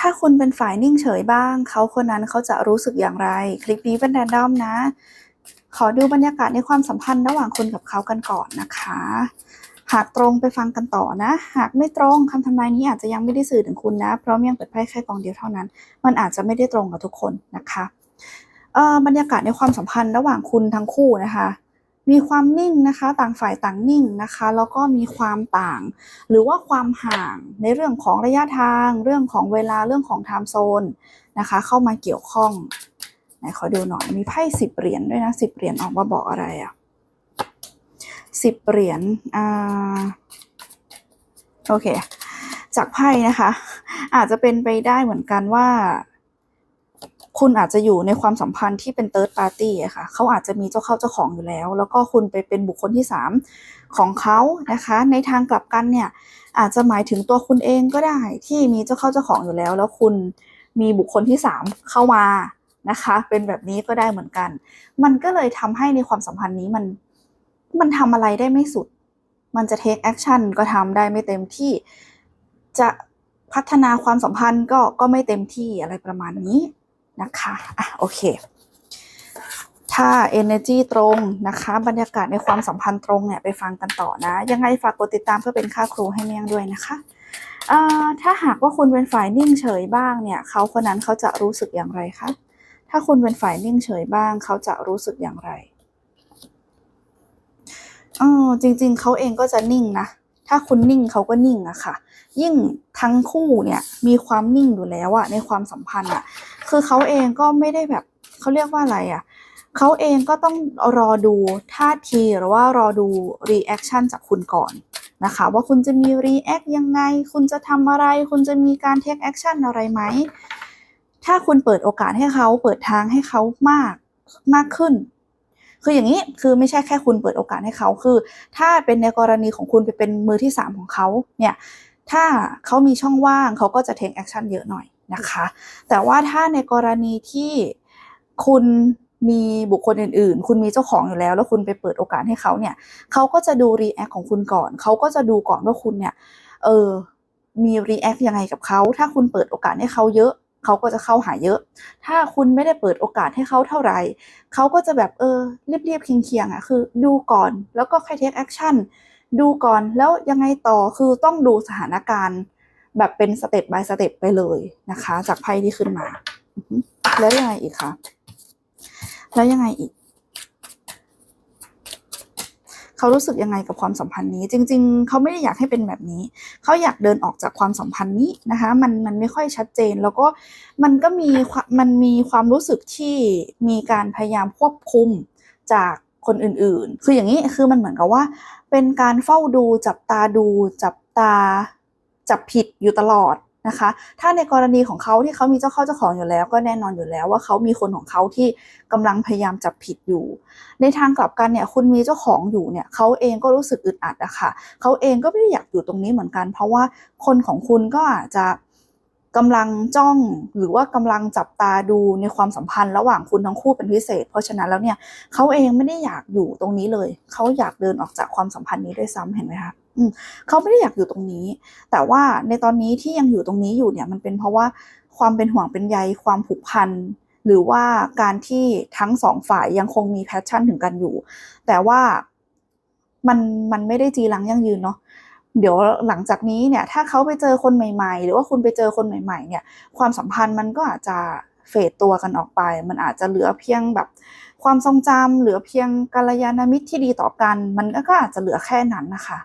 ถ้าคุณเป็นฝ่ายนิ่งเฉยบ้าง เขาคนนั้นเขาจะรู้สึกอย่างไร คลิปนี้เป็นแรนดอมนะ ขอดูบรรยากาศในความสัมพันธ์ระหว่างคุณกับเขากันก่อนนะคะ หากตรงไปฟังกันต่อนะ หากไม่ตรงคำทำนายนี้อาจจะยังไม่ได้สื่อถึงคุณนะ เพราะยังเปิดไพ่แค่กองเดียวเท่านั้น มันอาจจะไม่ได้ตรงกับทุกคนนะคะบรรยากาศในความสัมพันธ์ระหว่างคุณทั้งคู่นะคะ มีความนิ่งนะคะ ต่างฝ่ายต่างนิ่งนะคะ แล้วก็มีความต่าง หรือว่าความห่างในเรื่องของระยะทาง เรื่องของเวลาเรื่องของไทม์โซนนะคะ เข้ามาเกี่ยวข้องไหนขอดูหน่อยมีไพ่สิบเหรียญด้วยนะสิบเหรียญออกมาบอกอะไรอะ่ะสิบเหรียญอ่าโอเค จากไพ่นะคะ อาจจะเป็นไปได้เหมือนกันว่า คุณอาจจะอยู่ในความสัมพันธ์ที่เป็น third party อะค่ะ เขาอาจจะมีเจ้าเข้าเจ้าของอยู่แล้ว แล้วก็คุณไปเป็นบุคคลที่สามของเขานะคะ ในทางกลับกันเนี่ย อาจจะหมายถึงตัวคุณเองก็ได้ที่มีเจ้าเข้าเจ้าของอยู่แล้ว แล้วคุณมีบุคคลที่สามเข้ามานะคะ เป็นแบบนี้ก็ได้เหมือนกัน มันก็เลยทำให้ในความสัมพันธ์นี้มันมันทำอะไรได้ไม่สุด มันจะ take action ก็ทำได้ไม่เต็มที่จะพัฒนาความสัมพันธ์ก็ก็ไม่เต็มที่อะไรประมาณนี้ นะคะอะโอเค ถ้า energy ตรงนะคะ บรรยากาศในความสัมพันธ์ตรงเนี่ยไปฟังกันต่อนะ ยังไงฝากกดติดตามเพื่อเป็นค่าครูให้เมียงด้วยนะคะอ่าถ้าหากว่าคุณเป็นฝ่ายนิ่งเฉยบ้างเนี่ยเขาคนนั้นเขาจะรู้สึกอย่างไรคะถ้าคุณเป็นฝ่ายนิ่งเฉยบ้าง เขาจะรู้สึกอย่างไรเออจริง ๆ เขาเองก็จะนิ่งนะ ถ้าคุณนิ่งเขาก็นิ่งอะค่ะ ยิ่งทั้งคู่เนี่ยมีความนิ่งอยู่แล้วอะในความสัมพันธ์อะคือเขาเองก็ไม่ได้แบบเขาเรียกว่าอะไรอะเขาเองก็ต้องรอดูท่าทีหรือว่ารอดูรีแอคชั่นจากคุณก่อนนะคะว่าคุณจะมีรีแอคยังไง คุณจะทำอะไร คุณจะมีการเทคแอคชั่นอะไรไหม ถ้าคุณเปิดโอกาสให้เขาเปิดทางให้เขามากมากขึ้น คืออย่างนี้คือไม่ใช่แค่คุณเปิดโอกาสให้เขาคือ ถ้าเป็นในกรณีของคุณไปเป็นมือที่สามของเขาเนี่ยถ้าเขามีช่องว่างเขาก็จะ take action เยอะหน่อยนะคะ แต่ว่าถ้าในกรณีที่คุณมีบุคคลอื่นๆ คุณมีเจ้าของอยู่แล้ว แล้วคุณไปเปิดโอกาสให้เขาเนี่ยเขาก็จะดู react ของคุณก่อน เขาก็จะดูก่อนว่าคุณเนี่ย เออ มี react ยังไงกับเขา ถ้าคุณเปิดโอกาสให้เขาเยอะ เขาก็จะเข้าหาเยอะ ถ้าคุณไม่ได้เปิดโอกาสให้เขาเท่าไหร่เขาก็จะแบบเออเรียบๆเคียงๆอะคือดูก่อนแล้วก็ค่อยเทคแอคชั่นดูก่อนแล้วยังไงต่อคือต้องดูสถานการณ์ แบบเป็นสเต็ปบายสเต็ปไปเลยนะคะ จากไพ่ที่ขึ้นมา แล้วยังไงอีกคะแล้วยังไงอีก เขารู้สึกยังไงกับความสัมพันธ์นี้ จริง ๆ เขาไม่ได้อยากให้เป็นแบบนี้ เขาอยากเดินออกจากความสัมพันธ์นี้นะคะ มันมันไม่ค่อยชัดเจน แล้วก็มันก็มีมันมีความรู้สึกที่มีการพยายามควบคุมจากคนอื่นๆ คืออย่างนี้คือมันเหมือนกับว่า เป็นการเฝ้าดูจับตาดูจับตาจับผิดอยู่ตลอด นะคะ ถ้าในกรณีของเขาที่เขามีเจ้าเข้าเจ้าของอยู่แล้ว ก็แน่นอนอยู่แล้วว่าเขามีคนของเขาที่กำลังพยายามจับผิดอยู่ ในทางกลับกันเนี่ยคุณมีเจ้าของอยู่เนี่ยเขาเองก็รู้สึกอึดอัดอะค่ะเขาเองก็ไม่ได้อยากอยู่ตรงนี้เหมือนกัน เพราะว่าคนของคุณก็อาจจะกำลังจ้องหรือว่ากำลังจับตาดูในความสัมพันธ์ระหว่างคุณทั้งคู่เป็นพิเศษ เพราะฉะนั้นแล้วเนี่ยเขาเองไม่ได้อยากอยู่ตรงนี้เลย เขาอยากเดินออกจากความสัมพันธ์นี้ด้วยซ้ำเห็นไหมคะ เขาไม่ได้อยากอยู่ตรงนี้ แต่ว่าในตอนนี้ที่ยังอยู่ตรงนี้อยู่เนี่ย มันเป็นเพราะว่าความเป็นห่วงเป็นใยความผูกพันหรือว่าการที่ทั้งสองฝ่ายยังคงมีแพชชั่นถึงกันอยู่ แต่ว่ามันมันไม่ได้จีรังยั่งยืนเนาะเดี๋ยวหลังจากนี้เนี่ย ถ้าเขาไปเจอคนใหม่ ๆ หรือว่าคุณไปเจอคนใหม่ ๆ เนี่ย ความสัมพันธ์มันก็อาจจะเฟดตัวกันออกไป มันอาจจะเหลือเพียงแบบความทรงจำเหลือเพียงกัลยาณมิตรที่ดีต่อกัน มันก็อาจจะเหลือแค่นั้นนะคะ